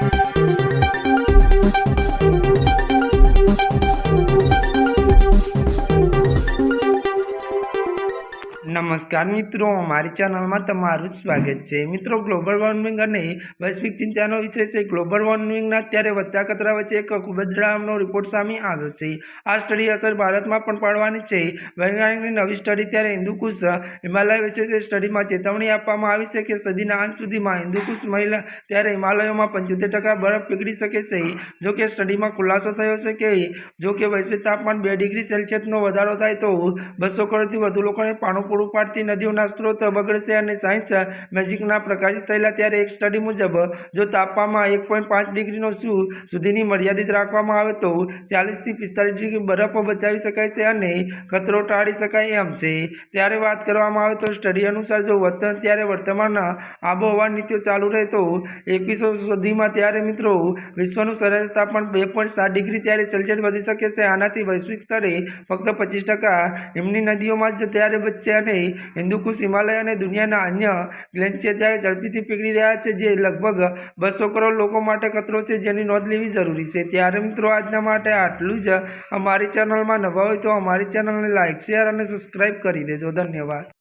Thank you. નમસ્કાર મિત્રો, મારી ચેનલમાં તમારું સ્વાગત છે. મિત્રો ગ્લોબલ વોર્મિંગ અને વૈશ્વિક ચિંતાનો વિષય છે. ગ્લોબલ વોર્મિંગના અત્યારે વધતા ખતરા વચ્ચે એક ખૂબ જ ડરાવનો રિપોર્ટ સામે આવ્યો છે. આ સ્ટડી અસર ભારતમાં પણ પડવાની છે. વૈજ્ઞાનિકની નવી સ્ટડી ત્યારે હિન્દુકુશ હિમાલય વચ્ચે છે. સ્ટડીમાં ચેતવણી આપવામાં આવી છે કે સદીના અંત સુધીમાં હિન્દુકુશ મહિલા ત્યારે હિમાલયોમાં પંચોતેર ટકા બરફ પીગળી શકે છે. જો કે સ્ટડીમાં ખુલાસો થયો છે કે જો કે વૈશ્વિક તાપમાન બે ડિગ્રી સેલ્સિયસનો વધારો થાય તો બસો કરોડથી વધુ લોકોને પાણી પૂરું પાડતી નદીઓના સ્ત્રોત બગડશે અને સાયન્સ મેજિકના પ્રકાશિત થયેલા ત્યારે એક સ્ટડી મુજબ, જો તાપમાનમાં એક પોઈન્ટ પાંચ ડિગ્રીનો શું સુધીની મર્યાદિત રાખવામાં આવે તો ચાલીસથી પિસ્તાલીસ ડિગ્રી બરફ બચાવી શકાય છે અને ખતરો ટાળી શકાય એમ છે. ત્યારે વાત કરવામાં આવે તો સ્ટડી અનુસાર જો વર્તન ત્યારે વર્તમાનના આબોહવા નીતિઓ ચાલુ રહે તો એકવીસો સુધીમાં ત્યારે મિત્રો વિશ્વનું સરેરાશ તાપમાન બે પોઈન્ટ સાત ડિગ્રી ત્યારે સેલ્સિયસ વધી શકે છે. આનાથી વૈશ્વિક સ્તરે ફક્ત પચીસ ટકા એમની નદીઓમાં જ ત્યારે બચશે અને હિન્દુકુશ હિમાલય અને દુનિયાના અન્ય ગ્લેશિયર ત્યારે ઝડપીથી પીગળી રહ્યા છે, જે લગભગ બસો કરોડ લોકો માટે ખતરો છે, જેની નોંધ લેવી જરૂરી છે. ત્યારે મિત્રો, આજના માટે આટલું જ. અમારી ચેનલમાં નવા હોય તો અમારી ચેનલને લાઇક શેર અને સબસ્ક્રાઈબ કરી દેજો. ધન્યવાદ.